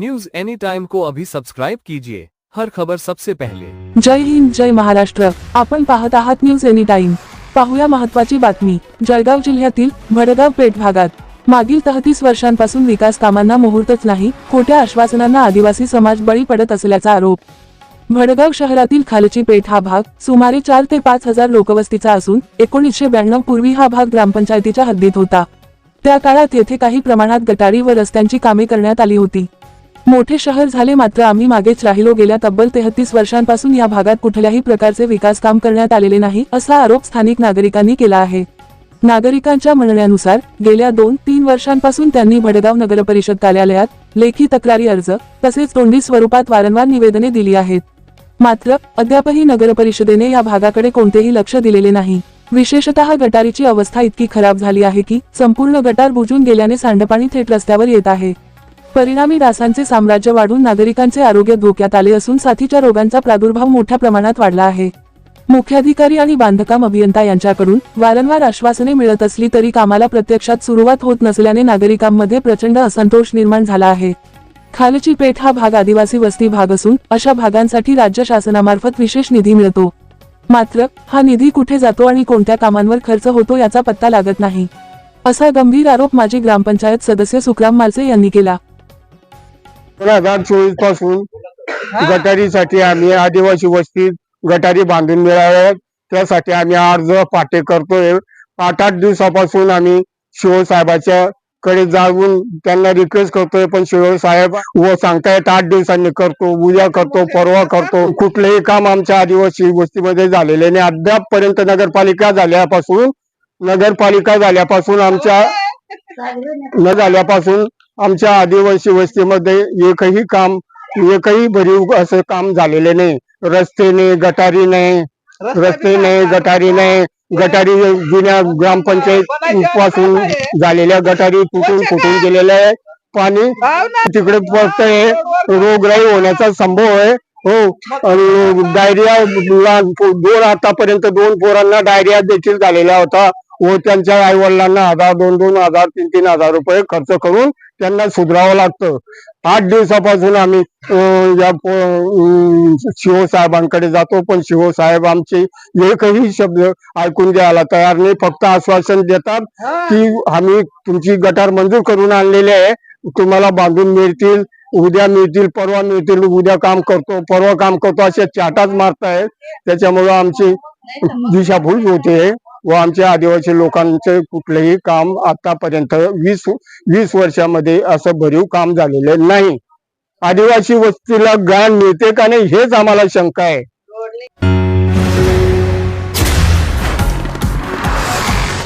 News any time को अभी subscribe कीजिए। हर खबर सबसे पहले। जय हिंद जय महाराष्ट्र। आपण पाहत आहात न्यूज एनी टाइम पाहूया महत्वाची बातमी. जळगाव जिल्ह्यातील भडगाव पेठ भागात. मागील तहतीस वर्षांपासून विकास कामांना मुहूर्तच नाही खोट्या आश्वासनांना आदिवासी समाज बळी पडत असल्याचा आरोप. भडगाव शहरातील खालची पेठ हा भाग सुमारे चार ते पाच हजार लोकवस्तीचा असून एकोणीसशे ब्याण्णव पूर्वी हा भाग ग्रामपंचायतीच्या हद्दीत होता. त्या काळात येथे काही प्रमाणात गटारी व रस्त्यांची कामे करण्यात आली होती. मोठे शहर झाले मात्र आम्ही मागेच राहिलो. गेल्या तब्बल तेहतीस वर्षांपासून या भागात कुठल्याही प्रकारचे विकास काम करण्यात आलेले नाही असा आरोप स्थानिक नागरिकांनी केला आहे. नागरिकांच्या म्हणण्यानुसार गेल्या दोन तीन वर्षांपासून त्यांनी भडगाव नगरपरिषद कार्यालयात लेखी तक्रारी अर्ज तसेच तोंडी स्वरूपात वारंवार निवेदने दिली आहेत. मात्र अद्यापही नगरपरिषदेने या भागाकडे कोणतेही लक्ष दिलेले नाही. विशेषतः गटारीची अवस्था इतकी खराब झाली आहे की संपूर्ण गटार बुजून गेल्याने सांडपाणी थेट रस्त्यावर येत आहे. परिणामी डासांचे साम्राज्य वाढून नागरिकांचे आरोग्य धोक्यात आले असून साथीच्या रोगांचा प्रादुर्भाव मोठ्या प्रमाणात वाढला आहे. मुख्याधिकारी आणि बांधकाम अभियंता यांच्याकडून वारंवार आश्वासने मिळत असली तरी कामाला प्रत्यक्षात सुरुवात होत नसल्याने नागरिकांमध्ये प्रचंड असंतोष निर्माण झाला आहे. खालची पेठ हा भाग आदिवासी वस्ती भाग असून अशा भागांसाठी राज्य शासनामार्फत विशेष निधी मिळतो. मात्र हा निधी कुठे जातो आणि कोणत्या कामांवर खर्च होतो याचा पत्ता लागत नाही. असा गंभीर आरोप माजी ग्रामपंचायत सदस्य सुखराम मालसे यांनी केला. हजार चोवीसपासून गटारीसाठी आम्ही आदिवासी वस्तीत गटारी बांधून मिळाव्यात त्यासाठी आम्ही अर्ज पाठे करतोय. आठ आठ दिवसापासून आम्ही शिव साहेबाच्या कडे जाऊन त्यांना रिक्वेस्ट करतोय. पण साहेब व सांगतायत आठ दिवसांनी करतो उद्या करतो परवा करतो. कुठलंही काम आमच्या आदिवासी वस्तीमध्ये झालेले नाही. अद्याप पर्यंत नगरपालिका झाल्यापासून नगरपालिका झाल्यापासून आमच्या न झाल्यापासून आमच्या आदिवासी वस्तीमध्ये एकही काम एकही भरीव असं काम झालेले नाही. रस्ते नाही गटारी नाही रस्ते नाही. गटारी नाही. गटारी जुन्या ग्रामपंचायत पासून झालेल्या गटारी तुटून फुटून गेलेल्या आहे पाणी तिकडे पडतंय. रोगराई होण्याचा संभव आहे. हो. आणि डायरिया दोन आतापर्यंत दोन पोरांना डायरिया देखील झालेला होता. व त्यांच्या आई वडिलांना हजार दोन दोन हजार तीन तीन हजार रुपये खर्च करून त्यांना सुधरावं लागतं. आठ दिवसापासून आम्ही या शिव साहेबांकडे जातो पण शिव साहेब आमचे एकही शब्द ऐकून द्यायला तयार नाही फक्त आश्वासन देतात की आम्ही तुमची गटार मंजूर करून आणलेली आहे. तुम्हाला बांधून मिळतील उद्या मिळतील परवा मिळतील उद्या काम करतो परवा काम करतो असे चाटाच मारतायत. त्याच्यामुळं आमची दिशाभूल होते. व आमच्या आदिवासी लोकांचे कुठलेही काम आतापर्यंत वीस वीस वर्षामध्ये असं भरीव काम झालेलं नाही. आदिवासी वस्तीला गाण मिळते का नाही हेच आम्हाला शंका आहे.